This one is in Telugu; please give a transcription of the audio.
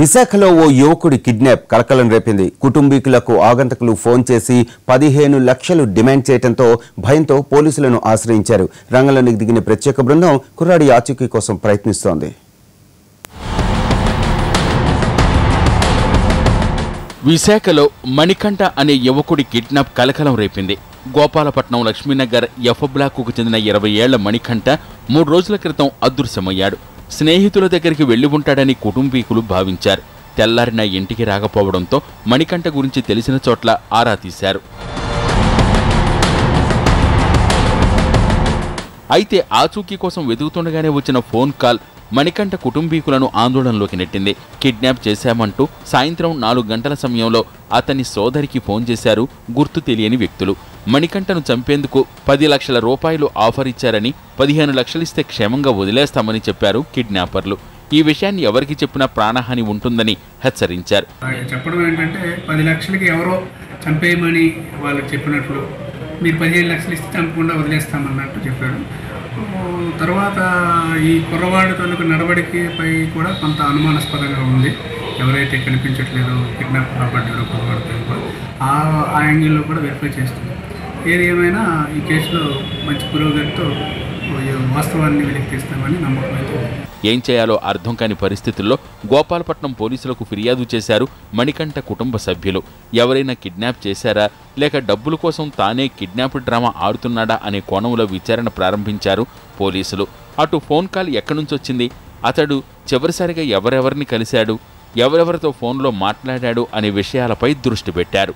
విశాఖలో ఓ యువకుడి కిడ్నాప్ కలకలం రేపింది. కుటుంబీకులకు ఆగంతకులు ఫోన్ చేసి పదిహేను లక్షలు డిమాండ్ చేయడంతో భయంతో పోలీసులను ఆశ్రయించారు. రంగంలోకి దిగిన ప్రత్యేక బృందం కుర్రాడి ఆచూకీ కోసం ప్రయత్నిస్తోంది. విశాఖలో మణికంఠ అనే యువకుడి కిడ్నాప్ కలకలం రేపింది. గోపాలపట్నం లక్ష్మీనగర్ ఎఫ్ బ్లాక్కు చెందిన ఇరవై ఏళ్ళ మణికంఠ మూడు రోజుల క్రితం అదృశ్యమయ్యాడు. స్నేహితుల దగ్గరికి వెళ్ళి ఉంటాడని కుటుంబీకులు భావించారు. తెల్లారిన ఇంటికి రాకపోవడంతో మణికంఠ గురించి తెలిసిన చోట్ల ఆరా తీశారు. అయితే ఆచూకీ కోసం వెతుకుతుండగానే వచ్చిన ఫోన్ కాల్ మణికంఠ కుటుంబీకులను ఆందోళనలోకి నెట్టింది. కిడ్నాప్ చేశామంటూ సాయంత్రం నాలుగు గంటల సమయంలో అతని సోదరికి ఫోన్ చేశారు గుర్తు తెలియని వ్యక్తులు. మణికంఠను చంపేందుకు పది లక్షల రూపాయలు ఆఫర్ ఇచ్చారని పదిహేను లక్షలిస్తే క్షేమంగా వదిలేస్తామని చెప్పారు కిడ్నాపర్లు. ఈ విషయాన్ని ఎవరికి చెప్పినా ప్రాణహాని ఉంటుందని హెచ్చరించారు. చెప్పడం ఏంటంటే పది లక్షలకి ఎవరో చంపేయమని వాళ్ళు చెప్పినట్లు. మీరు పదిహేను లక్షలు ఇస్తే చంపకుండా వదిలేస్తామన్నట్టు చెప్పారు. తర్వాత ఈ కుర్రవాడు తనకు నడవడికపై కూడా కొంత అనుమానాస్పదంగా ఉంది. ఎవరైతే కనిపించట్లేదో కిడ్నాప్ కాబడ్డాడో కుర్రవాడు ఆ ఆ యాంగిల్లో కూడా వెరిఫై చేస్తుంది. ఏది ఏమైనా ఈ కేసులో మంచి పురోగతితో వాస్తవాన్ని వెలికి తీస్తామని నమ్మకం అయితే ఏం చేయాలో అర్థం కాని పరిస్థితుల్లో గోపాలపట్నం పోలీసులకు ఫిర్యాదు చేశారు మణికంఠ కుటుంబ సభ్యులు. ఎవరైనా కిడ్నాప్ చేశారా? లేక డబ్బుల కోసం తానే కిడ్నాప్ డ్రామా ఆడుతున్నాడా అనే కోణంలో విచారణ ప్రారంభించారు పోలీసులు. అటు ఫోన్ కాల్ ఎక్కడి నుంచి వచ్చింది? అతడు చివరిసారిగా ఎవరెవరిని కలిశాడు? ఎవరెవరితో ఫోన్లో మాట్లాడాడు? అనే విషయాలపై దృష్టి పెట్టారు.